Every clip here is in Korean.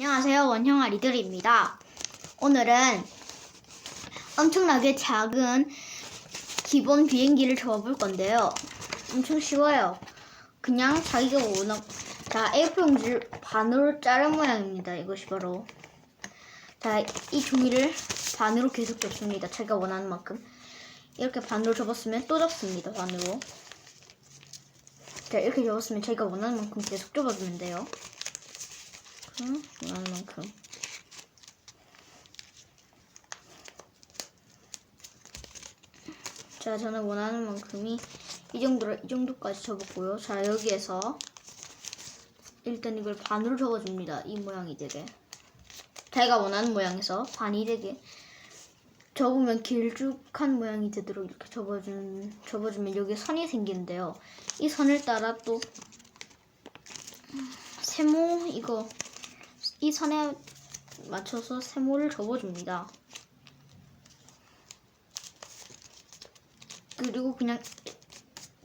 안녕하세요. 원형아 리들입니다. 오늘은 엄청나게 작은 기본 비행기를 접어볼 건데요. 엄청 쉬워요. 그냥 자기가 원하, 자, A4 용지를 반으로 자른 모양입니다. 이것이 바로. 자, 이 종이를 반으로 계속 접습니다. 자기가 원하는 만큼. 이렇게 반으로 접었으면 또 접습니다. 반으로. 자, 이렇게 접었으면 자기가 원하는 만큼 계속 접어주면 돼요. 만큼. 자, 저는 원하는 만큼이 이 정도로 이 정도까지 접었고요. 자, 여기에서 일단 이걸 반으로 접어줍니다. 이 모양이 되게. 자기가 원하는 모양에서 반이 되게 접으면 길쭉한 모양이 되도록 이렇게 접어준 접어주면 여기 선이 생기는데요. 이 선을 따라 또 세모 이거 이 선에 맞춰서 세모를 접어줍니다. 그리고 그냥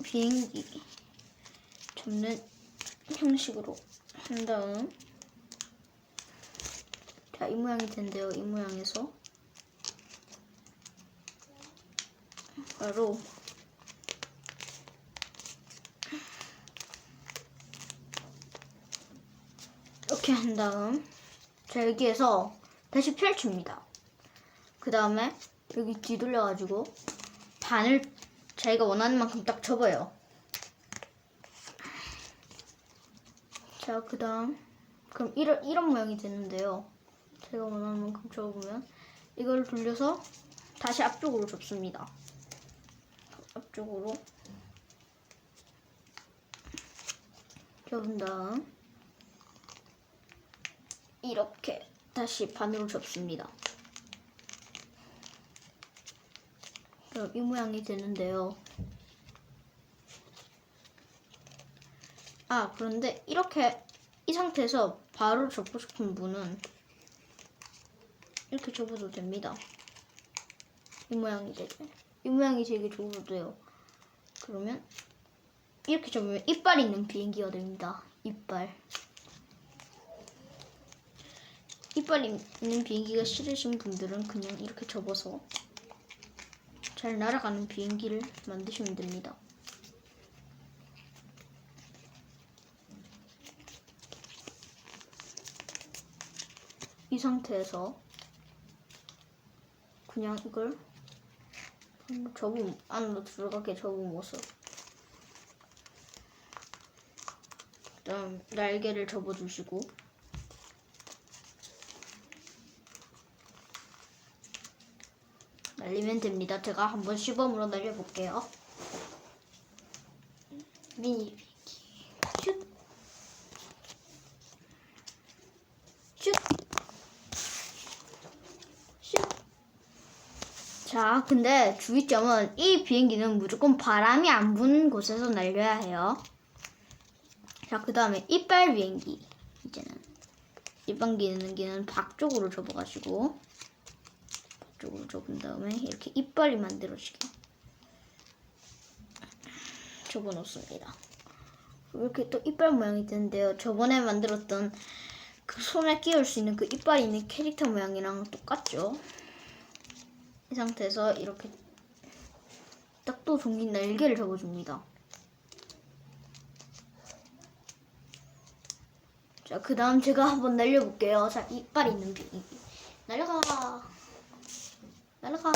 비행기 접는 형식으로 한 다음 자, 이 모양이 된대요. 이 모양에서 바로 이렇게 한 다음 자 여기에서 다시 펼칩니다. 그 다음에 여기 뒤돌려가지고 반을 자기가 원하는 만큼 딱 접어요. 자, 그 다음 그럼 이런, 이런 모양이 되는데요. 제가 원하는 만큼 접으면 이걸 돌려서 다시 앞쪽으로 접습니다. 앞쪽으로 접은 다음 이렇게 다시 반으로 접습니다. 이 모양이 되는데요. 아, 그런데 이렇게 이 상태에서 바로 접고 싶은 분은 이렇게 접어도 됩니다. 이 모양이 되게. 이 모양이 되게 돼요. 그러면 이렇게 접으면 이빨 있는 비행기가 됩니다. 이빨. 이빨 있는 비행기가 싫으신 분들은 그냥 이렇게 접어서 잘 날아가는 비행기를 만드시면 됩니다. 이 상태에서 그냥 이걸 접음 안으로 들어가게 접은 모습. 그다음 날개를 접어주시고 날리면 됩니다. 제가 한번 시범으로 날려볼게요. 미니 슛! 슛! 슛! 자, 근데 주의점은 이 비행기는 무조건 바람이 안 부는 곳에서 날려야 해요. 자, 그 다음에 이빨 비행기. 이제는 이빨 비행기는 밖 쪽으로 접어가지고 쪽으로 접은 다음에 이렇게 이빨이 만들어지게 접어 놓습니다. 이렇게 또 이빨 모양이 되는데요. 저번에 만들었던 그 손에 끼울 수 있는 그 이빨이 있는 캐릭터 모양이랑 똑같죠. 이 상태에서 이렇게 딱 또 종이 날개를 접어줍니다. 자, 그 다음 제가 한번 날려볼게요. 자, 이빨 있는 비행기. 날려가. 날아가.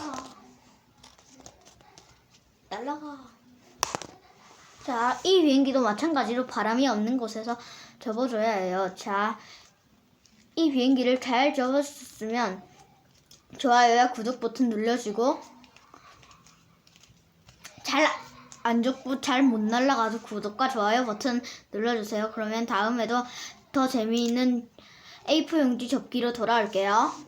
날아가. 자, 이 비행기도 마찬가지로 바람이 없는 곳에서 접어줘야 해요. 자, 이 비행기를 잘 접었으면 좋아요와 구독 버튼 눌러주고 잘 안 접고 잘 못 날아가도 구독과 좋아요 버튼 눌러주세요. 그러면 다음에도 더 재미있는 A4 용지 접기로 돌아올게요.